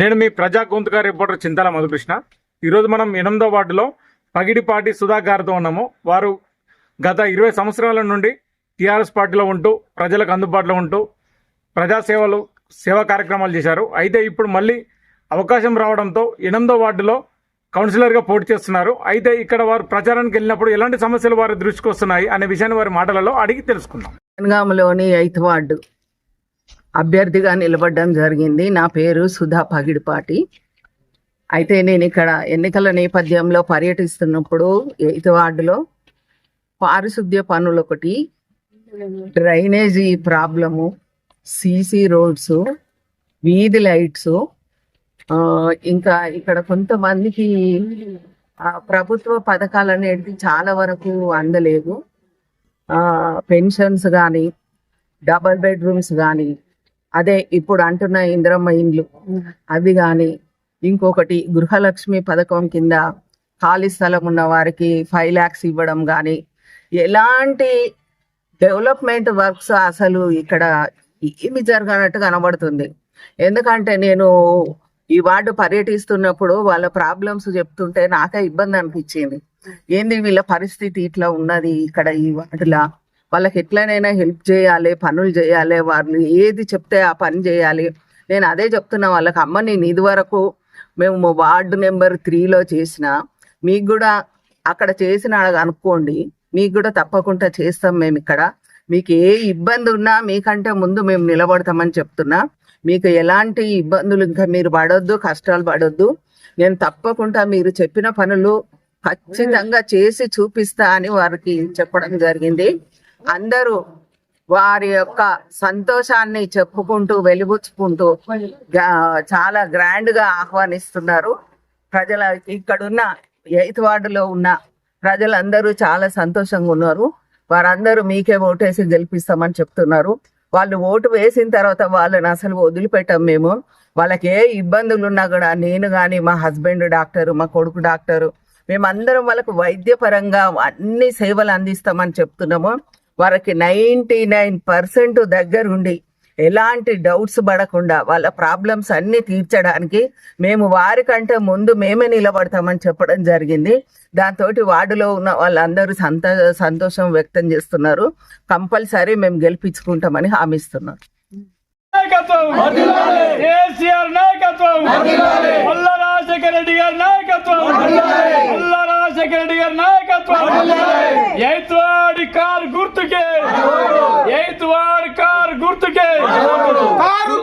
నేను మీ ప్రజా గొంతుగా రిపోర్టర్ చింతల మధుకృష్ణ. ఈరోజు మనం ఎనిమిదో వార్డులో పగిడిపాటి సుధాకర్తో ఉన్నాము. వారు గత ఇరవై సంవత్సరాల నుండి టీఆర్ఎస్ పార్టీలో ఉంటూ ప్రజలకు అందుబాటులో ఉంటూ ప్రజాసేవలు సేవా కార్యక్రమాలు చేశారు. అయితే ఇప్పుడు మళ్ళీ అవకాశం రావడంతో ఎనిమిదో వార్డులో కౌన్సిలర్గా పోటీ చేస్తున్నారు. అయితే ఇక్కడ వారు ప్రచారానికి వెళ్ళినప్పుడు ఎలాంటి సమస్యలు వారి దృష్టికి వస్తున్నాయి అనే విషయాన్ని వారి మాటలలో అడిగి తెలుసుకుందాం. జనగామలోని ఎయిత్ వార్డు. అభ్యర్థిగా నిలబడడం జరిగింది. నా పేరు సుధా పగిడిపాటి. అయితే నేను ఇక్కడ ఎన్నికల నేపథ్యంలో పర్యటిస్తున్నప్పుడు ఎయిత్ వార్డులో పారిశుద్ధ్య పనులు ఒకటి డ్రైనేజీ ప్రాబ్లము సీసీ రోడ్స్ వీధి లైట్స్ ఇంకా ఇక్కడ కొంతమందికి ప్రభుత్వ పథకాలు అనేది చాలా వరకు అందలేదు. పెన్షన్స్ కానీ డబల్ బెడ్రూమ్స్ కానీ అదే ఇప్పుడు అంటున్న ఇందిరమ్మ ఇండ్లు. అవి కానీ ఇంకొకటి గృహలక్ష్మి పథకం కింద ఖాళీ స్థలం ఉన్న వారికి ఫైవ్ ల్యాక్స్ ఇవ్వడం కానీ ఎలాంటి డెవలప్మెంట్ వర్క్స్ అసలు ఇక్కడ ఏమి జరగనట్టు కనబడుతుంది. ఎందుకంటే నేను ఈ వార్డు పర్యటిస్తున్నప్పుడు వాళ్ళ ప్రాబ్లమ్స్ చెప్తుంటే నాకే ఇబ్బంది అనిపించింది. ఏంది వీళ్ళ పరిస్థితి ఇట్లా ఉన్నది ఇక్కడ ఈ వార్డులా? వాళ్ళకి ఎట్లనైనా హెల్ప్ చేయాలి పనులు చేయాలి వాళ్ళు ఏది చెప్తే ఆ పని చేయాలి. నేను అదే చెప్తున్నా వాళ్ళకి అమ్మ నేను ఇది వరకు మేము వార్డు నెంబర్ త్రీలో చేసిన మీకు కూడా అక్కడ చేసిన అనుకోండి మీకు కూడా తప్పకుండా చేస్తాం మేము ఇక్కడ. మీకు ఏ ఇబ్బంది ఉన్నా మీకంటే ముందు మేము నిలబడతామని చెప్తున్నా. మీకు ఎలాంటి ఇబ్బందులు ఇంకా మీరు పడొద్దు కష్టాలు పడొద్దు. నేను తప్పకుండా మీరు చెప్పిన పనులు ఖచ్చితంగా చేసి చూపిస్తా అని వారికి చెప్పడం జరిగింది. అందరూ వారి యొక్క సంతోషాన్ని చెప్పుకుంటూ వెలిబుచ్చుకుంటూ చాలా గ్రాండ్గా ఆహ్వానిస్తున్నారు. ప్రజల ఇక్కడున్న ఎయిత్ వార్డులో ఉన్న ప్రజలందరూ చాలా సంతోషంగా ఉన్నారు. వారందరూ మీకే ఓటేసి గెలిపిస్తామని చెప్తున్నారు. వాళ్ళు ఓటు వేసిన తర్వాత వాళ్ళని అసలు వదిలిపెట్టాం మేము. వాళ్ళకి ఏ ఇబ్బందులు ఉన్నా కూడా నేను కానీ మా హస్బెండ్ డాక్టరు మా కొడుకు డాక్టరు మేమందరం వాళ్ళకు వైద్యపరంగా అన్ని సేవలు అందిస్తామని చెప్తున్నాము. వారికి నైంటీ నైన్ పర్సెంట్ దగ్గరుండి ఎలాంటి డౌట్స్ పడకుండా వాళ్ళ ప్రాబ్లమ్స్ అన్ని తీర్చడానికి మేము వారికంటే ముందు మేమే నిలబడతామని చెప్పడం జరిగింది. దాంతో వార్డులో ఉన్న వాళ్ళందరూ సంత సంతోషం వ్యక్తం చేస్తున్నారు. కంపల్సరీ మేము గెలిపించుకుంటామని హామీస్తున్నారు నాయకత్వం! నాయకత్వం! ఎయిత్వాడి కారు గుర్తుకే. ఎయిత్వాడి కారు గుర్తుకే. కారు